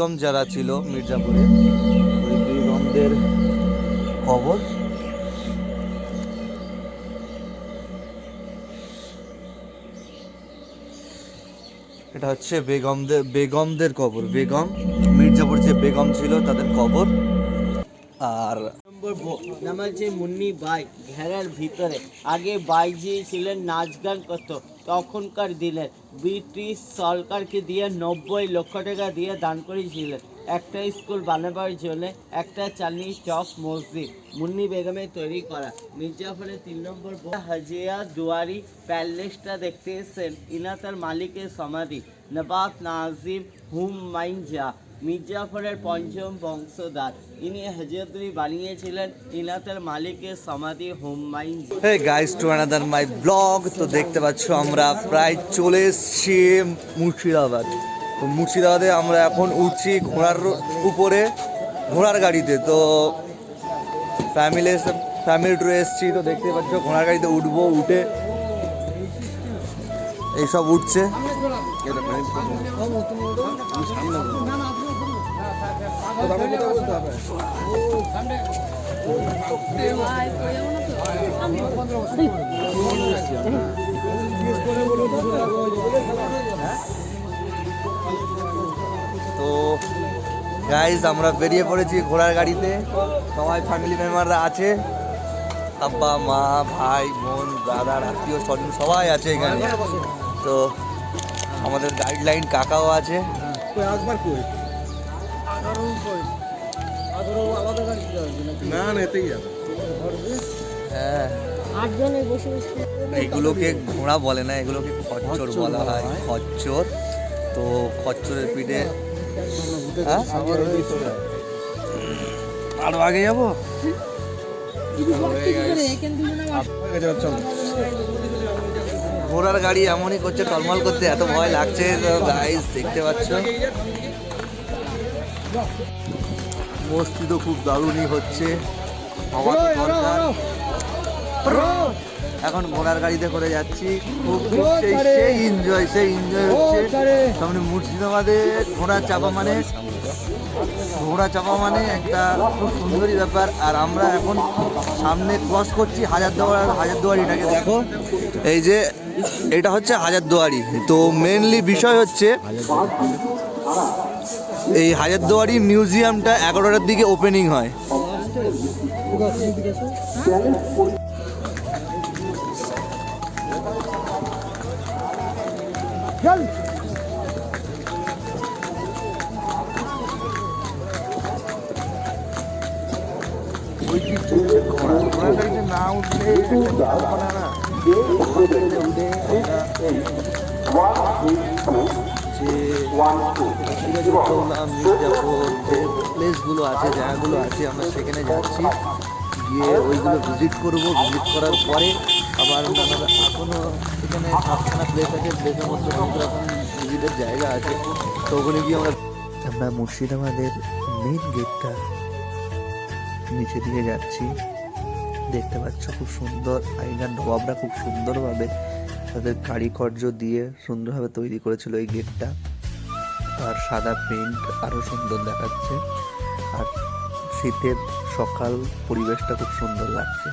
বেগম যারা ছিল মির্জাপুরে, ওই বেগমদের খবর? এটা হচ্ছে বেগমদের বেগমদের কবর বেগম, মির্জাপুর যে বেগম ছিল, তাদের কবর আর নম্বর ব- নাম মুন্নি বাই ঘেরার ভিতরে। আগে বাইজি ছিলেন নাচ গান করতো, তখনকার দিনে ব্রিটিশ সরকারকে দিয়ে নব্বই লক্ষ টাকা দিয়ে দান করেছিলেন। একটা স্কুল বানাবার জন্য একটা চাঁদনি চক মসজিদ মুন্নি বেগমে তৈরি করা। মির্জাফরের তিন নম্বর হাজিয়া দুয়ারি প্যালেসটা দেখতে এসেছেন ইনা তার মালিকের সমাধি। নবাব নাজিম হুম মাইনজা মির্জাফরের পঞ্চম বংশধর। ইনি হজরতরি বানিয়েছিলেন ইনাতের মালিকের সমাধি Humayun hey guys to another my blog তো দেখতে পাচ্ছ আমরা প্রায় চলে এসছি মুর্শিদাবাদ। তো মুর্শিদাবাদে আমরা এখন উঠছি ঘোড়ার উপরে ঘোড়ার গাড়িতে। তো ফ্যামিলি ফ্যামিলি ট্যুরে এসছি। তো দেখতে পাচ্ছ ঘোড়ার গাড়িতে উঠবো উঠে এইসব উঠছে। তো গাইজ আমরা বেরিয়ে পড়েছি ঘোড়ার গাড়িতে। সবাই ফ্যামিলি মেম্বাররা আছে। আব্বা, মা, ভাই, বোন দাদার আত্মীয়, স্বজন সবাই আছে এখানে। তো, আমাদের গাইডলাইন কাকাও আছে। না না এতেই যাবে। হ্যাঁ। এগুলোকে ঘোড়া বলে না এগুলোকে খচ্চর বলা হয় খচ্চর। তো খচ্চরের পিঠে হ্যাঁ? আরও আগে যাব? ঘোড়ার গাড়ি এমনই করছে টলমল করতে এত ভয় লাগছে। তো গাইস দেখতে পাচ্ছ। মস্তি তো খুব দারুণই হচ্ছে। দরকার। এখন ঘোড়ার গাড়িতে করে যাচ্ছি। খুব খুব সেই সেই এনজয় সেই এনজয় হচ্ছে। সামনে মুর্শিদাবাদে ঘোড়া চাপা মানে। ঘোড়া চাপা মানে একটা খুব সুন্দরই ব্যাপার। আর আমরা এখন সামনে ক্রস করছি হাজারদুয়ার হাজারদুয়ারিটাকে দেখো। এই যে এটা হচ্ছে হাজারদুয়ারি। তো মেনলি বিষয় হচ্ছে এই হাজারদুয়ারি মিউজিয়ামটা এগারোটার দিকে ওপেনিং হয়। না উঠলে না প্লেসগুলো আছে, জায়গাগুলো আছে, আমরা সেখানে যাচ্ছি। গিয়ে ওইগুলো ভিজিট করব। ভিজিট করার পরে আবার এখনও এখানে সাতখানা প্লেস আছে প্লেসের মধ্যে অনেক রকম ভিজিটের জায়গা আছে। তো ওখানে গিয়ে আমরা আমরা মুর্শিদাবাদের মেন গেটটা নিচে দিকে যাচ্ছি। দেখতে পাচ্ছ, খুব সুন্দর। আইনার নবাবরা খুব সুন্দরভাবে তাদের কারিকর্য দিয়ে সুন্দরভাবে তৈরি করেছিল এই গেটটা। আর সাদা পেন্ট আরও সুন্দর দেখাচ্ছে। আর শীতের সকাল পরিবেশটা খুব সুন্দর লাগছে।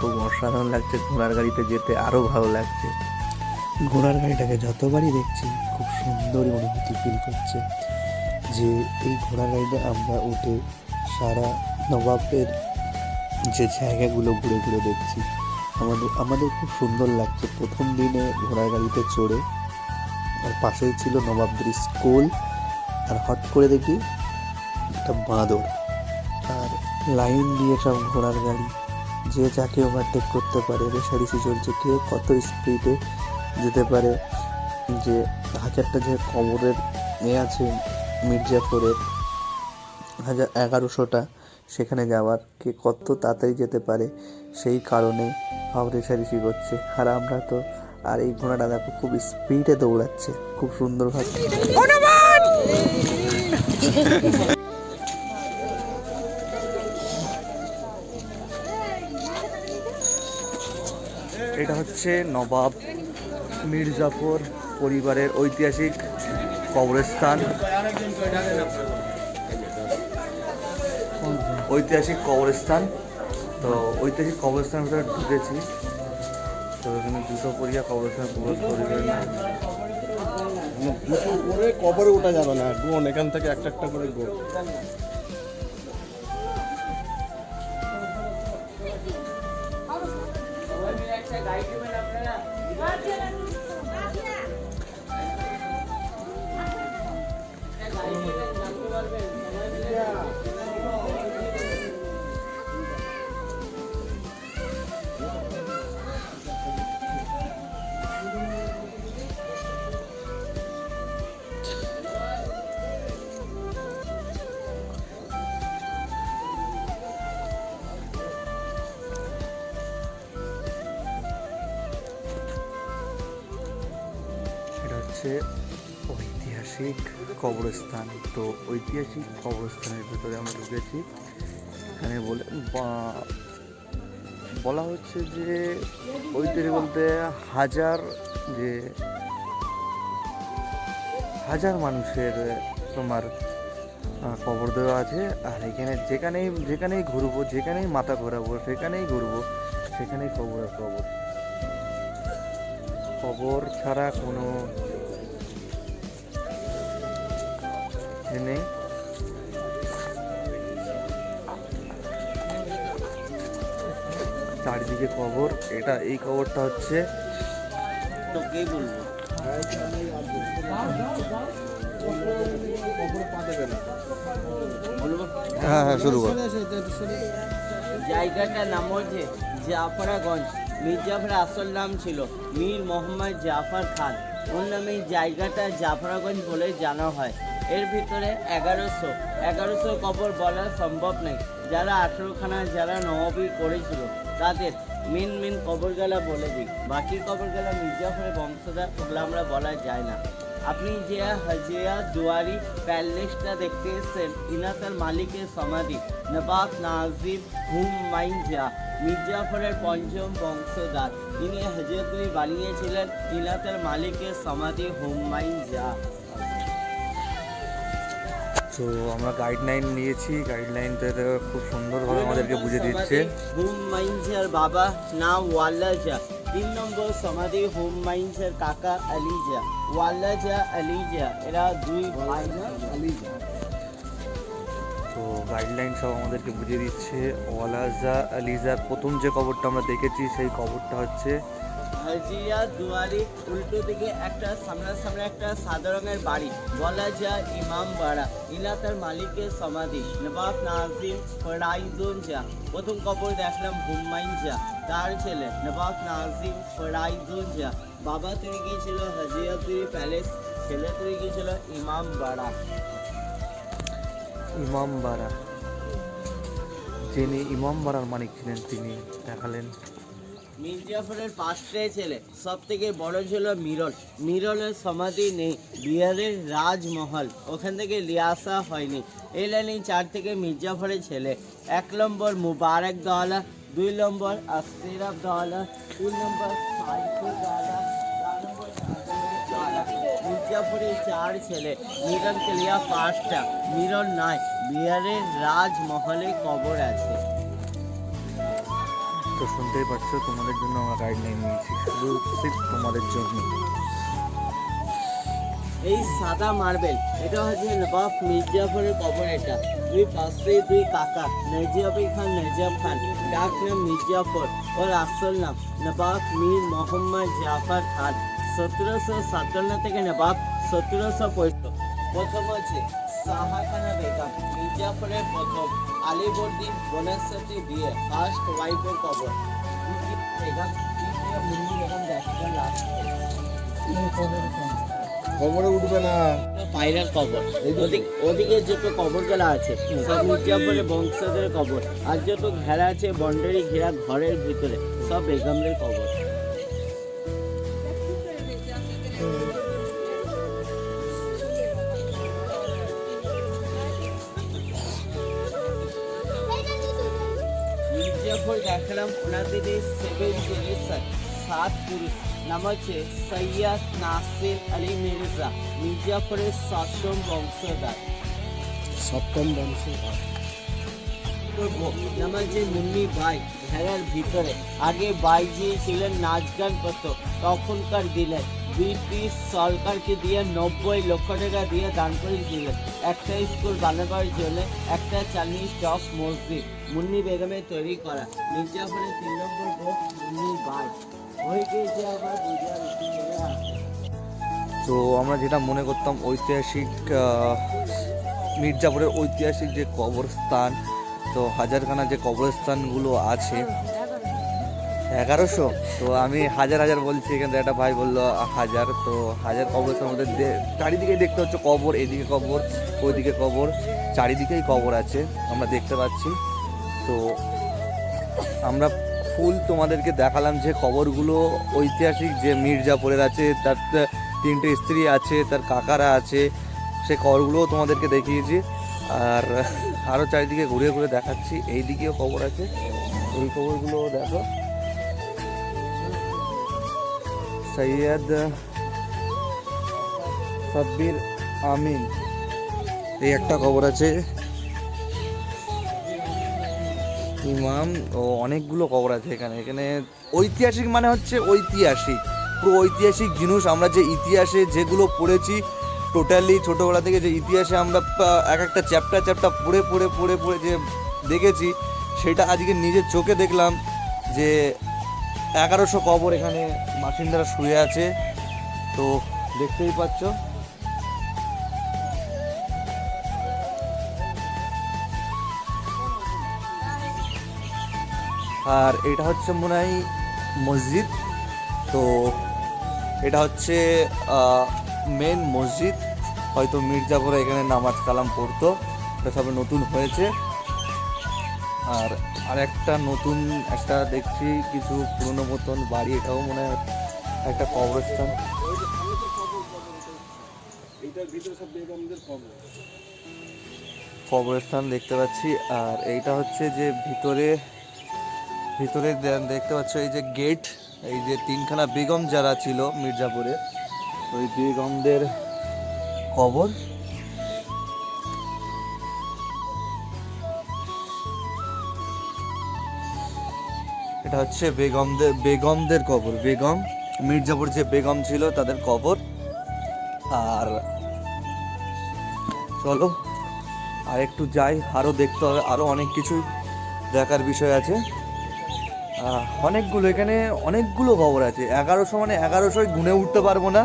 খুব অসাধারণ লাগছে। ঘোড়ার গাড়িতে যেতে আরও ভালো লাগছে। ঘোড়ার গাড়িটাকে যতবারই দেখছি, খুব সুন্দরই অনুভূতি ফিল করছে। যে এই ঘোড়ার গাড়িতে আমরা উঠে সারা নবাবের যে জায়গাগুলো ঘুরে ঘুরে দেখছি। আমাদের আমাদের খুব সুন্দর লাগছে। প্রথম দিনে ঘোড়ার গাড়িতে চড়ে, আর পাশেই ছিল নবাবদের স্কুল, আর হট করে দেখি একটা বাঁদর। আর লাইন দিয়ে সব ঘোড়ার গাড়ি যে যাকে ওভারটেক করতে পারে রেশারেশি চলছে, কে কত স্পিডে যেতে পারে, যে হাজারটা যে কবরের এ আছে মির্জাপুরের হাজার এগারোশোটা, সেখানে যাওয়ার, কে কত তাড়াতাড়ি যেতে পারে সেই কারণে সব রেশারেশি করছে। আর আমরা তো আর এই ঘোড়াটা দেখো খুব স্পিডে দৌড়াচ্ছে খুব সুন্দরভাবে। এটা হচ্ছে নবাব মির্জাফর পরিবারের ঐতিহাসিক কবরস্থান। ঐতিহাসিক কবরস্থান। তো ওই থেকে কবরস্থান ভিতরে ঢুকেছি। তো এখানে জুতো পরিয়া কবরস্থান প্রবেশ করিবেন দুটো করে কবরে ওঠা যাবে না গোন এখান থেকে একটা একটা করে গোন হচ্ছে ঐতিহাসিক কবরস্থান। তো ঐতিহাসিক কবরস্থানের ভিতরে আমরা ঢুকেছি। এখানে বলে বলা হচ্ছে যে ঐতিহাসিক বলতে হাজার যে, হাজার মানুষের তোমার কবর দেওয়া আছে। আর এখানে যেখানেই যেখানেই ঘুরবো, যেখানেই মাথা ঘোরাবো, সেখানেই ঘুরবো, সেখানেই আর কবর। কবর ছাড়া কোনো এ নেই। চারিদিকে কবর। এটা এই কবরটা হচ্ছে হ্যাঁ হ্যাঁ শুরু কর। জায়গাটার নাম হচ্ছে জাফরাগঞ্জ। মির্জাফরের আসল নাম ছিল মীর মোহাম্মদ জাফর খান। ওর নামে এই জায়গাটা জাফরাগঞ্জ বলে জানা হয়। এর ভিতরে এগারোশো। এগারোশো কবর বলা সম্ভব নয় যারা আঠেরোখানা যারা নবাবি করেছিল, তাদের মেন মেন কবরগালা বলে দিই। বাকি কবরগালা মির্জাফরের বংশধর ওগুলো আমরা বলা যায় না। আপনি যে হাজিয়া দুয়ারি প্যালেসটা দেখতে এসেছেন, ইনা তার মালিকের সমাধি। নবাব নাজিম হুমাইনজা মির্জাফরের পঞ্চম বংশধর। তিনি হাজিয়াতুই বানিয়েছিলেন, ইনা তার মালিকের সমাধি হুমাইনজা তো আমরা গাইডলাইন নিয়েছি। গাইডলাইনটা খুব সুন্দরভাবে আমাদেরকে বুঝে দিচ্ছে। হোম মাইন্সের বাবা নাম ওয়াল্লাজা। তিন নম্বর সমাধি হোম মাইন্সের কাকা আলিজা। ওয়াল্লাজা আলিজা। এরা দুই ভাই আলিজা। গাইডলাইন সব আমাদেরকে বুঝিয়ে দিচ্ছে। ওয়ালাজা আলিজার প্রথম যে কবরটা আমরা দেখেছি, সেই কবরটা হচ্ছে হাজিয়া দুয়ারি উল্টো দিকে একটা সামনাসামনি একটা সাদা রঙের বাড়ি। বলা যায় ইমাম বাড়া। ইনা তার মালিকের সমাধি। নবাব নাজিম ফরাইদুন যা প্রথম কবর দেখলাম হুমায়ুন যা তার ছেলে। নবাব নাজিম ফরাইদুন যা বাবা তৈরি গিয়েছিল হাজিয়াতুরি প্যালেস, ছেলে তৈরি গিয়েছিল ইমাম বাড়া। ইমাম বাড়া যিনি ইমাম বাড়ার মালিক ছিলেন, তিনি দেখালেন। মির্জাফরের পাঁচটে ছেলে সব থেকে বড় ছিল মিরল। মিরলের সমাধি নেই, বিহারের রাজমহল, ওখান থেকে লিয়াসা হয়নি। এই লাইনে চার থেকে মির্জাফরের ছেলে, এক নম্বর মুবারক দওয়ালা দুই নম্বর আসিরাফ দওয়ালা তিন নম্বর সাইফুল দওয়ালা মির্জাফরের চার ছেলে মিরল কেলিয়া পাঁচটা মিরল নয় বিহারের রাজমহলে কবর আছে। তো শুনতেই পাচ্ছ তোমাদের জন্য আমরা গাইডলাইন নিয়েছি শুধু তোমাদের জন্য এই সাদা মার্বেল এটা হচ্ছে নবাব মির্জাফরের কবর এটা। দুই পাশে দুই কাকা নজিয়াবি খান নজিয়াব খান। ডাক নাম মির্জাফর ওর আসল নাম নবাব মীর মোহাম্মদ জাফর খান। সতেরোশো সাতান্ন থেকে নবাব সতেরোশো পঁয়ষট্টি। প্রথম হচ্ছে শাহাখানা বেগম মির্জাফরের প্রথম আলিবর্দিন বনস্পতি বিয়ে ফার্স্ট ওয়াইফের কবর। বেগম তৃতীয় মুন্নি বেগম দেখবেন লাস্ট কবরে উঠবে না। পায়রার কবর। ওদিক- ওদিকে যত কবরগুলো আছে সব মির্জাফরের বংশধরের কবর। আর যত ঘেরা আছে বন্ডারি ঘেরা ঘরের ভিতরে সব বেগমদের কবর। মির্জাফর দেখলাম ওনাদের এই সেভেন জেনারেশন সাত পুরুষ নাম হচ্ছে সৈয়দ নাসির আলী মির্জা মির্জাপুরের সপ্তম বংশধর। সপ্তম ভাই। নাম হচ্ছে মুন্নি বাই ঘেরার ভিতরে। আগে বাইজি ছিলেন নাচ গান করতো তখনকার দিনে ব্রিটিশ সরকারকে দিয়ে নব্বই লক্ষ টাকা দিয়ে দান করেছিলেন। একটা স্কুল বানাবার জন্য একটা চাঁদনি চক মসজিদ মুন্নি বেগমে তৈরি করা। মির্জাপুরের তিন নম্বর বোক মুন্নি বাই হয়ে গিয়েছে আবার তো আমরা যেটা মনে করতাম ঐতিহাসিক মির্জাপুরের ঐতিহাসিক যে কবরস্থান, তো হাজারখানা যে কবরস্থানগুলো আছে এগারোশো? তো আমি হাজার হাজার বলছি এখান থেকে একটা ভাই বলল, হাজার। তো হাজার মধ্যে দে- চারিদিকে দেখতে হচ্ছে কবর, এদিকে কবর, ওইদিকে কবর, চারিদিকেই কবর আছে, আমরা দেখতে পাচ্ছি। তো আমরা ফুল তোমাদেরকে দেখালাম যে খবরগুলো ঐতিহাসিক, যে মির্জাপুরের আছে, তার তিনটে স্ত্রী আছে, তার কাকারা আছে, সে খবরগুলোও তোমাদেরকে দেখিয়েছি। আর আরও চারিদিকে ঘুরে ঘুরে দেখাচ্ছি এই দিকেও খবর আছে। এই খবরগুলো দেখো। সৈয়দ সাব্বির আমিন। এই একটা খবর আছে। ইমাম ও অনেকগুলো খবর আছে এখানে। এখানে ঐতিহাসিক মানে হচ্ছে ঐতিহাসিক। পুরো ঐতিহাসিক জিনিস আমরা যে ইতিহাসে যেগুলো পড়েছি টোটালি ছোটোবেলা থেকে যে ইতিহাসে আমরা এক একটা চ্যাপ্টার চ্যাপ্টার পড়ে পড়ে পড়ে পড়ে যে দেখেছি, সেটা আজকে নিজের চোখে দেখলাম যে এগারোশো কবর এখানে বাসিন্দারা শুয়ে আছে। তো দেখতেই পাচ্ছ। আর এটা হচ্ছে মনে হয় মসজিদ। তো এটা হচ্ছে মেন মসজিদ। হয়তো মির্জাপুরে এখানে নামাজ কালাম পড়তো। এটা সবে নতুন হয়েছে। আর আর একটা নতুন একটা দেখছি কিছু পুরনো মতন বাড়ি এটাও মনে হয় একটা কবরস্থান। কবরস্থান দেখতে পাচ্ছি আর এইটা হচ্ছে যে ভিতরে ভিতরে দেখতে পাচ্ছ এই যে গেট এই যে তিনখানা বেগম যারা ছিল মির্জাপুরে ওই বেগমদের কবর। এটা হচ্ছে বেগমদের বেগমদের কবর। বেগম, মির্জাপুর যে বেগম ছিল তাদের কবর। আর চলো, আর একটু যাই আরও দেখতে হবে আরও অনেক কিছু দেখার বিষয় আছে। অনেকগুলো, এখানে অনেকগুলো খবর আছে। এগারোশো মানে এগারোশোয় গুনে উঠতে পারব না।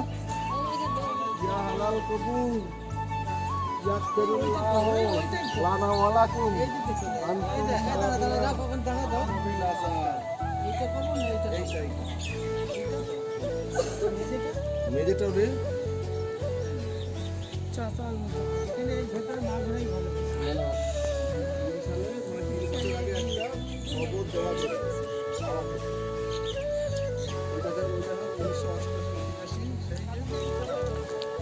মেজেটা রে সেই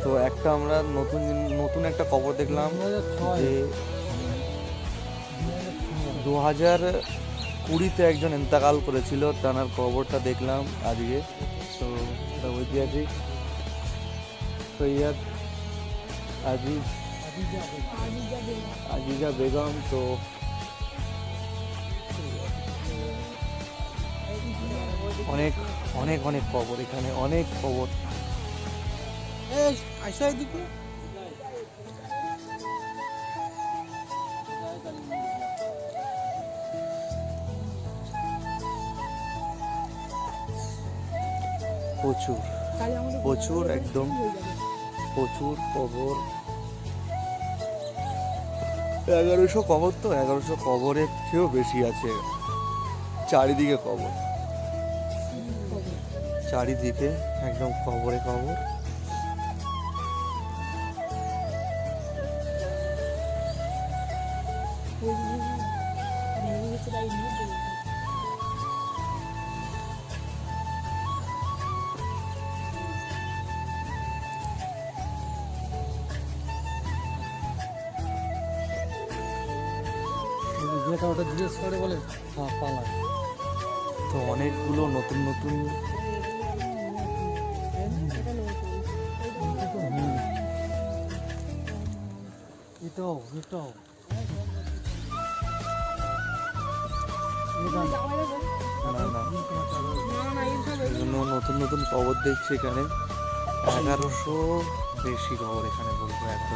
তো একটা আমরা নতুন নতুন একটা খবর দেখলাম যে দু হাজার কুড়িতে একজন ইন্তেকাল করেছিল তার খবরটা দেখলাম আজকে। তো ঐতিহাসিক সৈয়দ আজিজ আজিজা বেগম, তো অনেক অনেক অনেক খবর এখানে, অনেক খবর প্রচুর প্রচুর একদম প্রচুর কবর। এগারোশো কবর তো এগারোশো কবরের চেয়েও বেশি আছে। চারিদিকে কবর। চারিদিকে একদম কবরে কবর। আপনাকে ওটা জিজ্ঞেস করে বলে হ্যাঁ পালায়। তো অনেকগুলো নতুন নতুন এটাও এটাও নতুন নতুন খবর দেখছি এখানে। এগারোশো বেশি খবর এখানে বলব এগারোশো।